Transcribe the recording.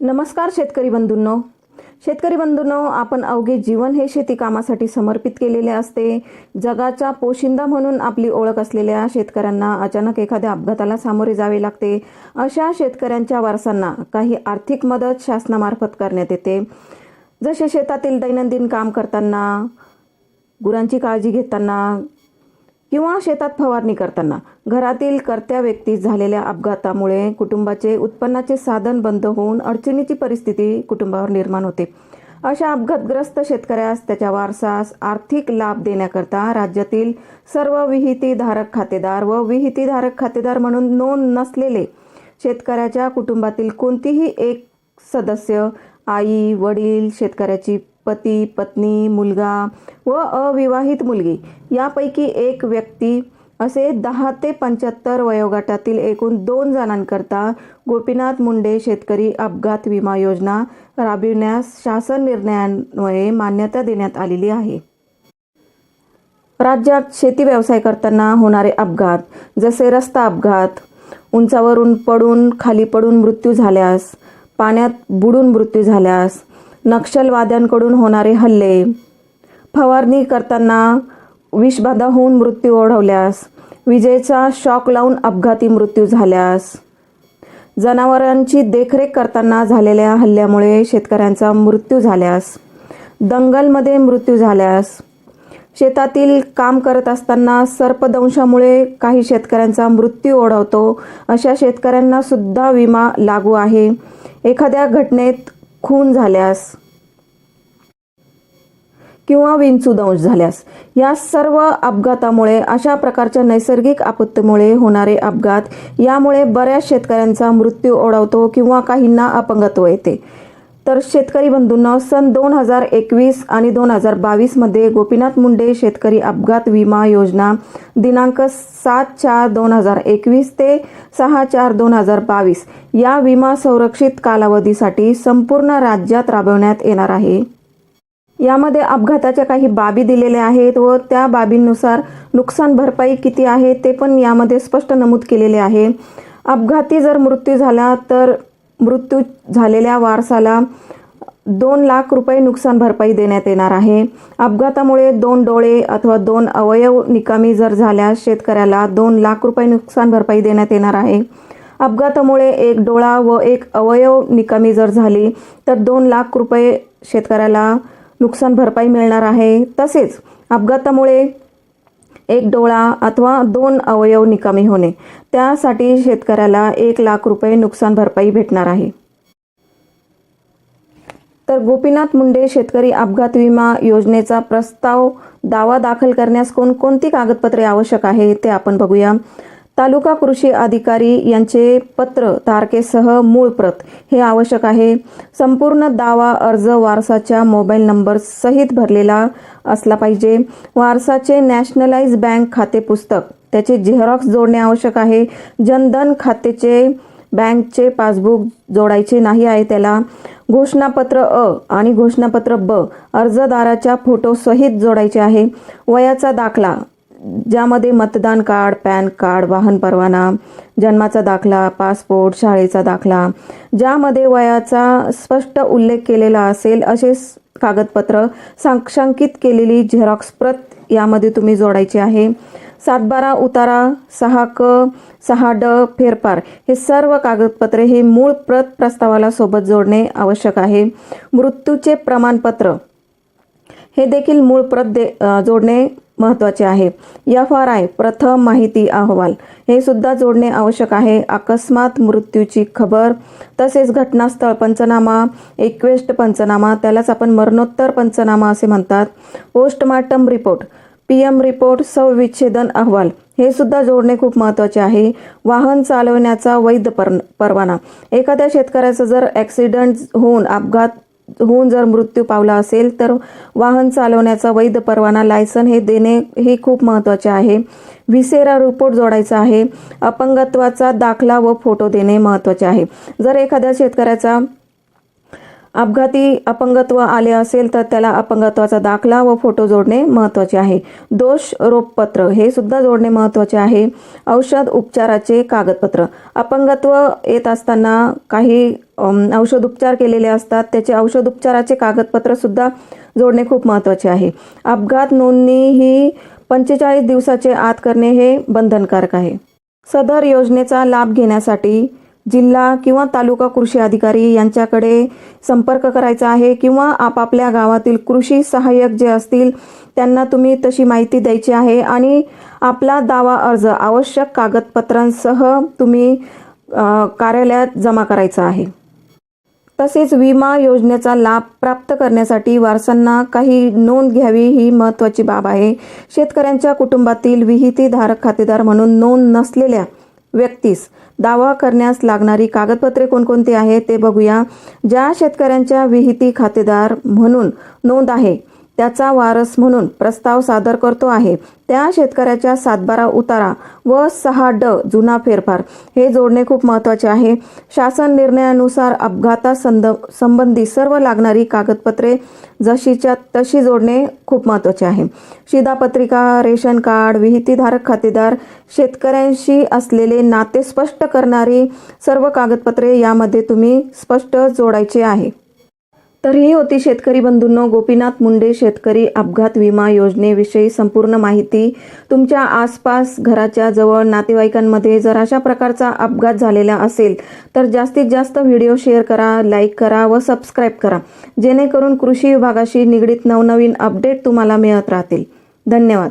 नमस्कार शेतकरी बंधूंनो. शेतकरी बंधूंनो आपण अवघे जीवन हे शेती कामासाठी समर्पित केलेले असते. जगाच्या पोशिंदा म्हणून आपली ओळख असलेल्या शेतकऱ्यांना अचानक एखाद्या अपघाताला सामोरे जावे लागते. अशा शेतकऱ्यांच्या वारसांना काही आर्थिक मदत शासनामार्फत करण्यात येते. जसे शेतातील दैनंदिन काम करताना गुरांची काळजी घेताना किंवा शेतात फवारणी करताना घरातील कर्त्या व्यक्तीस झालेल्या अपघातामुळे कुटुंबाचे उत्पन्नाचे साधन बंद होऊन अडचणीची परिस्थिती कुटुंबावर निर्माण होते. अशा अपघातग्रस्त शेतकऱ्यास त्याच्या वारसास आर्थिक लाभ देण्याकरता राज्यातील सर्व विहितीधारक खातेदार व विहितीधारक खातेदार म्हणून नोंद नसलेले शेतकऱ्याच्या कुटुंबातील कोणतीही एक सदस्य आई वडील शेतकऱ्याची पती पत्नी मुलगा व अविवाहित मुलगी. यापैकी एक व्यक्ती असे दहा ते पंच्याहत्तर वयोगटातील एकूण दोन जणांकरता गोपीनाथ मुंडे शेतकरी अपघात विमा योजना राबविण्यास शासन निर्णयान्वये मान्यता देण्यात आलेली आहे. राज्यात शेती व्यवसाय करताना होणारे अपघात जसे रस्ता अपघात उंचावरून पडून खाली पडून मृत्यू झाल्यास पाण्यात बुडून मृत्यू झाल्यास नक्षलवाद्यांकडून होणारे हल्ले. फवारणी करताना विषबाधा होऊन मृत्यू ओढवल्यास विजेचा शॉक लावून अपघाती मृत्यू झाल्यास जनावरांची देखरेख करताना झालेल्या हल्ल्यामुळे शेतकऱ्यांचा मृत्यू झाल्यास दंगलमध्ये मृत्यू झाल्यास शेतातील काम करत असताना सर्पदंशामुळे काही शेतकऱ्यांचा मृत्यू ओढवतो अशा शेतकऱ्यांना सुद्धा विमा लागू आहे. एखाद्या घटनेत खून झाल्यास किंवा विंचूदंश झाल्यास या सर्व अपघातामुळे अशा प्रकारच्या नैसर्गिक आपत्तीमुळे होणारे अपघात यामुळे बऱ्याच शेतकऱ्यांचा मृत्यू ओढवतो किंवा काहींना अपंगत्व येते. तर शेतकरी बंधूंना सन दोन हजार एकवीस आणि दोन हजार बावीसमध्ये गोपीनाथ मुंडे शेतकरी अपघात विमा योजना दिनांक सात चार दोन हजार एकवीस ते सहा चार दोन हजार बावीस या विमा संरक्षित कालावधीसाठी संपूर्ण राज्यात राबवण्यात येणार आहे. यामध्ये अपघाताच्या काही बाबी दिलेल्या आहेत व त्या बाबींनुसार नुकसान भरपाई किती आहे ते पण यामध्ये स्पष्ट नमूद केलेले आहे. अपघाती जर मृत्यू झाला तर मृत्यू झालेल्या वारसाला दोन लाख रुपये नुकसान भरपाई देण्यात येणार आहे. अपघातामुळे दोन डोळे अथवा दोन अवयव निकामी जर झाल्यास शेतकऱ्याला दोन लाख रुपये नुकसान भरपाई देण्यात येणार आहे. अपघातामुळे एक डोळा व एक अवयव निकामी जर झाली तर दोन लाख रुपये शेतकऱ्याला नुकसान भरपाई मिळणार आहे. तसेच अपघातामुळे एक डोळा अथवा दोन अवयव निकामी होणे. त्यासाठी शेतकऱ्याला एक लाख रुपये नुकसान भरपाई भेटणार आहे. तर गोपीनाथ मुंडे शेतकरी अपघात विमा योजनेचा प्रस्ताव दावा दाखल करण्यास कोणकोणती कागदपत्रे आवश्यक आहे ते आपण बघूया. तालुका कृषी अधिकारी यांचे पत्र तारखेसह मूळ प्रत हे आवश्यक आहे. संपूर्ण दावा अर्ज वारसाच्या मोबाईल नंबर सहित भरलेला असला पाहिजे. वारसाचे नॅशनलाइज बँक खाते पुस्तक त्याचे झेरॉक्स जोडणे आवश्यक आहे. जनधन खात्याचे बँकचे पासबुक जोडायचे नाही आहे त्याला. घोषणापत्र अ आणि घोषणापत्र ब अर्जदाराच्या फोटो सहित जोडायचे आहे. वयाचा दाखला ज्यामध्ये मतदान कार्ड पॅन कार्ड वाहन परवाना जन्माचा दाखला पासपोर्ट शाळेचा दाखला ज्यामध्ये वयाचा स्पष्ट उल्लेख केलेला असेल असे कागदपत्र साक्षांकित केलेली झेरॉक्स प्रत यामध्ये तुम्ही जोडायची आहे. सातबारा उतारा सहा क सहा ड फेरफार हे सर्व कागदपत्रे हे मूळ प्रत प्रस्तावाला सोबत जोडणे आवश्यक आहे. मृत्यूचे प्रमाणपत्र हे देखील मूळ प्रत दे जोडणे महत्त्वाचे आहे. एफ आर आय प्रथम माहिती अहवाल. हे सुद्धा जोडणे आवश्यक आहे. अकस्मात मृत्यूची खबर तसेच घटनास्थळ पंचनामा एकवेस्ट पंचनामा त्यालाच आपण मरणोत्तर पंचनामा असे म्हणतात. Postmortem report. P M report सविच्छेदन अहवाल. हे सुद्धा जोडणे खूप महत्त्वाचे आहे. वाहन चालवण्याचा वैध पर परवाना. एखाद्या शेतकऱ्याचा जर ॲक्सिडेंट होऊन अपघात होऊन जर मृत्यू पावला असेल तर वाहन चालवण्याचा वैध परवाना लायसन हे देणे हे खूप महत्त्वाचे आहे. विसेरा रिपोर्ट जोडायचा आहे. अपंगत्वाचा दाखला व फोटो देणे महत्त्वाचे आहे. जर एखाद्या शेतकऱ्याचा अपघाती अपंगत्व आले असेल तर त्याला अपंगत्वाचा दाखला व फोटो जोडणे महत्त्वाचे आहे. दोष रोपपत्र हे सुद्धा जोडणे महत्त्वाचे आहे. औषध उपचाराचे कागदपत्र. अपंगत्व येत असताना काही औषध उपचार केलेले असतात. त्याचे औषध उपचाराचे कागदपत्र सुद्धा जोडणे खूप महत्त्वाचे आहे. अपघात नोंदणी ही पंचेचाळीस दिवसाचे आत करणे हे बंधनकारक आहे. सदर योजनेचा लाभ घेण्यासाठी जिल्हा किंवा तालुका कृषी अधिकारी यांच्याकडे संपर्क करायचा आहे किंवा आपापल्या गावातील कृषी सहाय्यक जे असतील त्यांना तुम्ही तशी माहिती द्यायची आहे आणि आपला दावा अर्ज आवश्यक कागदपत्रांसह तुम्ही कार्यालयात जमा करायचा आहे. तसेच विमा योजनेचा लाभ प्राप्त करण्यासाठी वारसांना काही नोंद घ्यावी ही महत्त्वाची बाब आहे. शेतकऱ्यांच्या कुटुंबातील विहितीधारक खातेदार म्हणून नोंद नसलेल्या व्यक्तीस दावा करण्यास लागणारी कागदपत्रे कोणकोणती आहेत ते बघूया. ज्या शेतकऱ्यांच्या विहिती खातेदार म्हणून नोंद आहे. त्याचा वारस म्हणून प्रस्ताव सादर करतो आहे. त्या शेतकऱ्याच्या सातबारा उतारा व सहा ड जुना फेरफार. हे जोडणे खूप महत्त्वाचे आहे. शासन निर्णयानुसार अपघाता संद संबंधी सर्व लागणारी कागदपत्रे जशीच्या तशी जोडणे खूप महत्त्वाचे आहे. शिधापत्रिका रेशन कार्ड विहितीधारक खातेदार शेतकऱ्यांशी असलेले नाते स्पष्ट करणारी सर्व कागदपत्रे यामध्ये तुम्ही स्पष्ट जोडायचे आहे. तर ही होती शेतकरी बंधूंनो. गोपीनाथ मुंडे शेतकरी अपघात विमा योजनेविषयी संपूर्ण माहिती तुमच्या आसपास घराच्या जवळ नातेवाईकांमध्ये. जर अशा प्रकारचा अपघात झालेला असेल तर जास्तीत जास्त व्हिडिओ शेअर करा लाईक करा व सबस्क्राईब करा. जेणेकरून कृषी विभागाशी निगडीत नवनवीन अपडेट तुम्हाला मिळत राहतील. धन्यवाद.